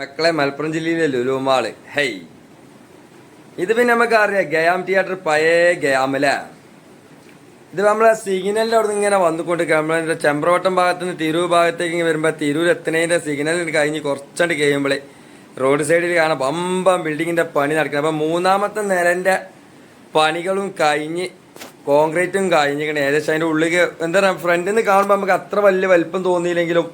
മക്കളെ മലപ്പുറം ജില്ലയിലെ ലുലുമാൾ ഹെയ്. ഇത് പിന്നെ നമുക്ക് അറിയാം ഗയാം തിയേറ്റർ പഴയ ഗയാമല ഇത് നമ്മളെ സിഗ്നലിന്റെ അവിടെ നിന്ന് ഇങ്ങനെ വന്നുകൊണ്ട് നമ്മളെ ചെമ്പ്രവട്ടം ഭാഗത്ത് നിന്ന് തിരൂർ ഭാഗത്തേക്ക് ഇങ്ങനെ വരുമ്പോൾ തിരൂർ എത്തുന്നതിന്റെ സിഗ്നൽ കഴിഞ്ഞ് കുറച്ചണ്ട് കഴിയുമ്പോൾ റോഡ് സൈഡിൽ കാണാം പമ്പം ബിൽഡിങ്ങിന്റെ പണി നടക്കുന്നത് അപ്പം മൂന്നാമത്തെ നിലന്റെ പണികളും കഴിഞ്ഞ് കോൺക്രീറ്റും കഴിഞ്ഞിരിക്കണം ഏകദേശം അതിന്റെ ഉള്ളിൽ എന്താ പറയുക ഫ്രണ്ടിൽ നിന്ന് കാണുമ്പോൾ നമുക്ക് അത്ര വലിയ വലിപ്പം തോന്നിയില്ലെങ്കിലും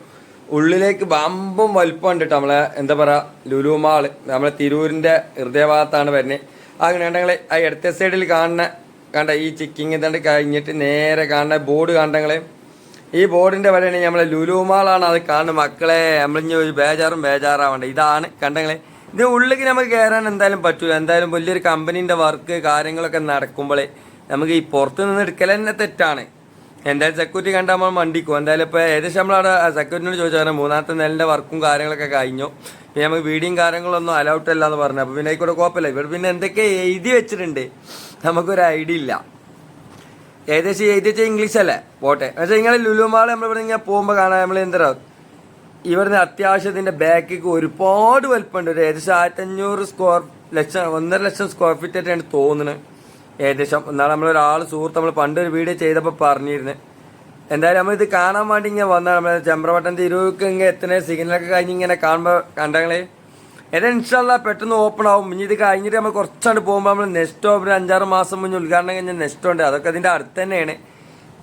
ഉള്ളിലേക്ക് വമ്പും വലിപ്പം ഉണ്ട് കേട്ടോ നമ്മളെ എന്താ പറയാ ലുലുമാൾ നമ്മളെ തിരൂരിന്റെ ഹൃദയഭാഗത്താണ് വരുന്നത് അങ്ങനെ ഉണ്ടെങ്കിൽ ആ ഇടത്തെ സൈഡിൽ കാണുന്ന കണ്ട ഈ ചിക്കിങ് ഇതണ്ട് കഴിഞ്ഞിട്ട് നേരെ കാണുന്ന ബോർഡ് കണ്ടങ്ങളെ. ഈ ബോർഡിന്റെ വരെയാണ് നമ്മളെ ലുലുമാളാണ് അത് കാണുന്നത്. മക്കളെ നമ്മളിഞ്ഞ ഒരു ബേജാറും ബേജാറാവണ്ട. ഇതാണ് കണ്ടങ്ങളെ. ഇത് ഉള്ളിലേക്ക് നമുക്ക് കയറാൻ എന്തായാലും പറ്റൂല. എന്തായാലും വലിയൊരു കമ്പനീന്റെ വർക്ക് കാര്യങ്ങളൊക്കെ നടക്കുമ്പോഴേ നമുക്ക് ഈ പുറത്ത് നിന്ന് എടുക്കൽ തന്നെ തെറ്റാണ്. എന്തായാലും സെക്യൂരിറ്റി കണ്ടാൽ നമ്മൾ മണ്ടിക്കും. എന്തായാലും ഇപ്പോൾ ഏകദേശം നമ്മളവിടെ സെക്യൂരിറ്റിനോട് ചോദിച്ചാൽ മൂന്നാമത്തെ നെല്ലിന്റെ വർക്കും കാര്യങ്ങളൊക്കെ കഴിഞ്ഞു. പിന്നെ നമുക്ക് വീടിയും കാര്യങ്ങളൊന്നും അലൗട്ട് അല്ല എന്ന് പറഞ്ഞു. അപ്പോൾ പിന്നെ ആയിക്കോട്ടെ കുഴപ്പമില്ല. ഇവിടെ പിന്നെ എന്തൊക്കെ എഴുതി വെച്ചിട്ടുണ്ട് നമുക്കൊരു ഐഡിയ ഇല്ല. ഏകദേശം എഴുതി വെച്ചാൽ ഇംഗ്ലീഷ് അല്ലേ? പോട്ടെ. പക്ഷേ നിങ്ങൾ ലുലുമാൾ നമ്മളിവിടെ ഇങ്ങനെ പോകുമ്പോൾ കാണാൻ നമ്മൾ എന്താ ഇവിടുന്ന് അത്യാവശ്യത്തിന്റെ ബാക്കിക്ക് ഒരുപാട് വലിപ്പമുണ്ട്. ഒരു ഏകദേശം ആയിരത്തഞ്ഞൂറ് സ്ക്വയർ ലക്ഷം ഒന്നര ലക്ഷം സ്ക്വയർ ഫീറ്റ് ആയിട്ടാണ് തോന്നുന്നത്. ഏകദേശം എന്നാൽ നമ്മളൊരാൾ സുഹൃത്ത് നമ്മൾ പണ്ട് ഒരു വീഡിയോ ചെയ്തപ്പോൾ പറഞ്ഞിരുന്നു. എന്തായാലും നമ്മൾ ഇത് കാണാൻ വേണ്ടി ഇങ്ങനെ വന്നാൽ നമ്മൾ ചെമ്പ്രവട്ടം തിരുവൊക്കെ ഇങ്ങനെ എത്തുന്ന സിഗ്നലൊക്കെ കഴിഞ്ഞ് ഇങ്ങനെ കാണുമ്പോൾ കണ്ടങ്ങളെ ഏതാ ഇൻഷാല്ല പെട്ടെന്ന് ഓപ്പൺ ആവും. ഇനി ഇത് കഴിഞ്ഞിട്ട് നമ്മൾ കുറച്ചാണ്ട് പോകുമ്പോൾ നമ്മൾ നെക്സ്റ്റ് ഒരു അഞ്ചാറ് മാസം മുന്നേ ഉദ്ഘാടനം കഴിഞ്ഞ നെക്സ്റ്റ് ഉണ്ട്. അതൊക്കെ അതിന്റെ അടുത്ത് തന്നെയാണ്.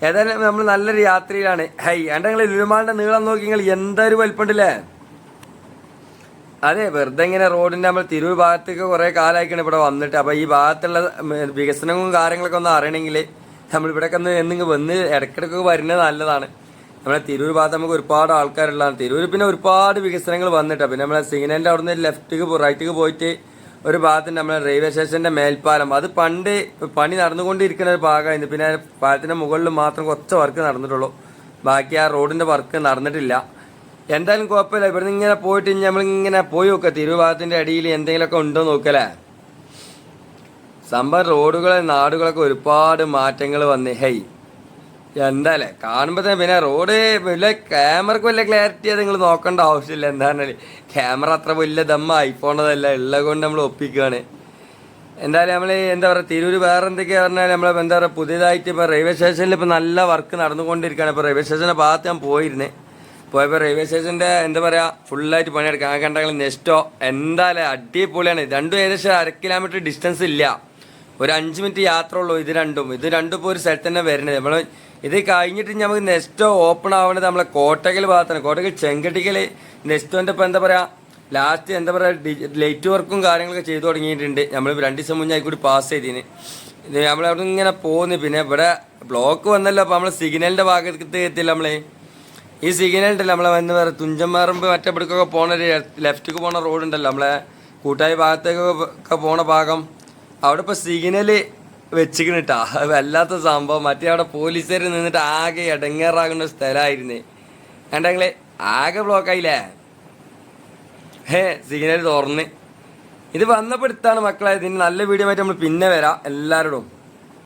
ഏതായാലും നമ്മൾ നല്ലൊരു യാത്രയിലാണ്. ഹൈ അണ്ടങ്ങളെ നിങ്ങൾ ലുലുമാളിന്റെ നീളം നോക്കി നിങ്ങൾ എന്തൊരു വലിപ്പമുണ്ടല്ലേ അതെ വെറുതെ ഇങ്ങനെ റോഡിന്റെ നമ്മൾ തിരൂർ ഭാഗത്തേക്ക് കുറെ കാലമായിക്കാണ് ഇവിടെ വന്നിട്ട്. അപ്പൊ ഈ ഭാഗത്തുള്ള വികസനവും കാര്യങ്ങളൊക്കെ ഒന്ന് അറിയണമെങ്കിൽ നമ്മൾ ഇവിടെ ഒന്ന് എന്നിങ്ങ് വന്ന് ഇടയ്ക്കിടയ്ക്ക് വരുന്നത് നല്ലതാണ്. നമ്മളെ തിരൂർ ഭാഗത്ത് നമുക്ക് ഒരുപാട് ആൾക്കാരുള്ളതാണ്. തിരൂർ പിന്നെ ഒരുപാട് വികസനങ്ങൾ വന്നിട്ട്. പിന്നെ നമ്മളെ സിഗ്നലിന്റെ അവിടുന്ന് ലെഫ്റ്റിക്ക് റൈറ്റിക്ക് പോയിട്ട് ഒരു ഭാഗത്തുണ്ട് നമ്മളെ റെയിൽവേ സ്റ്റേഷന്റെ മേൽപ്പാലം. അത് പണ്ട് പണി നടന്നുകൊണ്ടിരിക്കുന്ന ഒരു ഭാഗമായിരുന്നു. പിന്നെ പാലത്തിന്റെ മുകളിൽ മാത്രം കുറച്ച് വർക്ക് നടന്നിട്ടുള്ളൂ. ബാക്കി ആ റോഡിന്റെ വർക്ക് നടന്നിട്ടില്ല. എന്തായാലും കുഴപ്പമില്ല. ഇവിടുന്ന് ഇങ്ങനെ പോയിട്ട് നമ്മളിങ്ങനെ പോയി നോക്കുക തിരുഭാഗത്തിന്റെ അടിയിൽ എന്തെങ്കിലുമൊക്കെ ഉണ്ടോ നോക്കലേ സംഭവം റോഡുകളെ നാടുകളൊക്കെ ഒരുപാട് മാറ്റങ്ങൾ വന്ന്. ഹൈ എന്താല്ലേ? കാണുമ്പോ തന്നെ പിന്നെ റോഡ് വലിയ ക്യാമറക്ക് വലിയ ക്ലാരിറ്റി അത് നിങ്ങൾ നോക്കേണ്ട ആവശ്യമില്ല. എന്താണ് ക്യാമറ അത്ര വലിയ ദമ്മ ഐഫോണതല്ല ഉള്ളത് കൊണ്ട് നമ്മൾ ഒപ്പിക്കുകയാണ് എന്തായാലും നമ്മൾ എന്താ പറയുക തിരൂര് വേറെ എന്തൊക്കെയാ പറഞ്ഞാൽ നമ്മൾ എന്താ പറയുക പുതിയതായിട്ട് ഇപ്പോൾ റെയിൽവേ സ്റ്റേഷനിൽ ഇപ്പോൾ നല്ല വർക്ക് നടന്നുകൊണ്ടിരിക്കുകയാണ്. ഇപ്പോൾ റെയിൽവേ സ്റ്റേഷന്റെ ഭാഗത്ത് ഞാൻ പോയിരുന്നേ. പോയപ്പോൾ റെയിൽവേ സ്റ്റേഷന്റെ എന്താ പറയുക ഫുള്ളായിട്ട് പണിയെടുക്കുക ആ കണ്ടെങ്കിൽ നെസ്റ്റോ? എന്തായാലും അടിപൊളിയാണ്. രണ്ടും ഏകദേശം അര കിലോമീറ്റർ ഡിസ്റ്റൻസ് ഇല്ല. ഒരു അഞ്ച് മിനിറ്റ് യാത്ര ഉള്ളൂ ഇത് രണ്ടും. ഇത് രണ്ടും ഇപ്പോൾ ഒരു സ്ഥലത്ത് തന്നെ വരുന്നത്. നമ്മൾ ഇത് കഴിഞ്ഞിട്ട് നമുക്ക് നെസ്റ്റോ ഓപ്പൺ ആവുന്നത് നമ്മളെ കോട്ടകൽ ഭാഗത്താണ്. കോട്ടകൽ ചെങ്കട്ടിക്കൽ നെസ്റ്റോന്റെ ഇപ്പോൾ എന്താ പറയുക ലാസ്റ്റ് എന്താ പറയുക ലൈറ്റ് വർക്കും കാര്യങ്ങളൊക്കെ ചെയ്തു തുടങ്ങിയിട്ടുണ്ട്. നമ്മൾ രണ്ട് ദിവസം മുന്നേ കൂടി പാസ് ചെയ്തിന്. നമ്മളവിടെ ഇങ്ങനെ പോകുന്നു പിന്നെ ഇവിടെ ബ്ലോക്ക് വന്നല്ലോ അപ്പോൾ നമ്മൾ സിഗ്നലിന്റെ ഭാഗത്ത് എത്തില്ല നമ്മളെ. ഈ സിഗ്നൽ ഉണ്ടല്ലോ നമ്മളെ എന്താ പറയുക തുഞ്ചന്മാറമ്പ് മറ്റേ ഇവിടേക്കൊക്കെ പോണ ഒരു ലെഫ്റ്റിക്ക് പോണ റോഡ് ഉണ്ടല്ലോ നമ്മളെ കൂട്ടായി ഭാഗത്തേക്കൊക്കെ പോണ ഭാഗം. അവിടെ ഇപ്പോൾ സിഗ്നൽ വെച്ചിക്കണിട്ടാ വല്ലാത്ത സംഭവം. മറ്റേ അവിടെ പോലീസുകാർ നിന്നിട്ട് ആകെ ഇടങ്ങേറാകുന്ന സ്ഥലമായിരുന്നു കണ്ടെങ്കിൽ ആകെ ബ്ലോക്കായില്ലേ ഹേ സിഗ്നൽ തുറന്ന്. ഇത് വന്നപ്പോഴത്താണ് മക്കളെ ഇതിന് നല്ല വീഡിയോ ആയിട്ട് നമ്മൾ പിന്നെ വരാം. എല്ലാവരോടും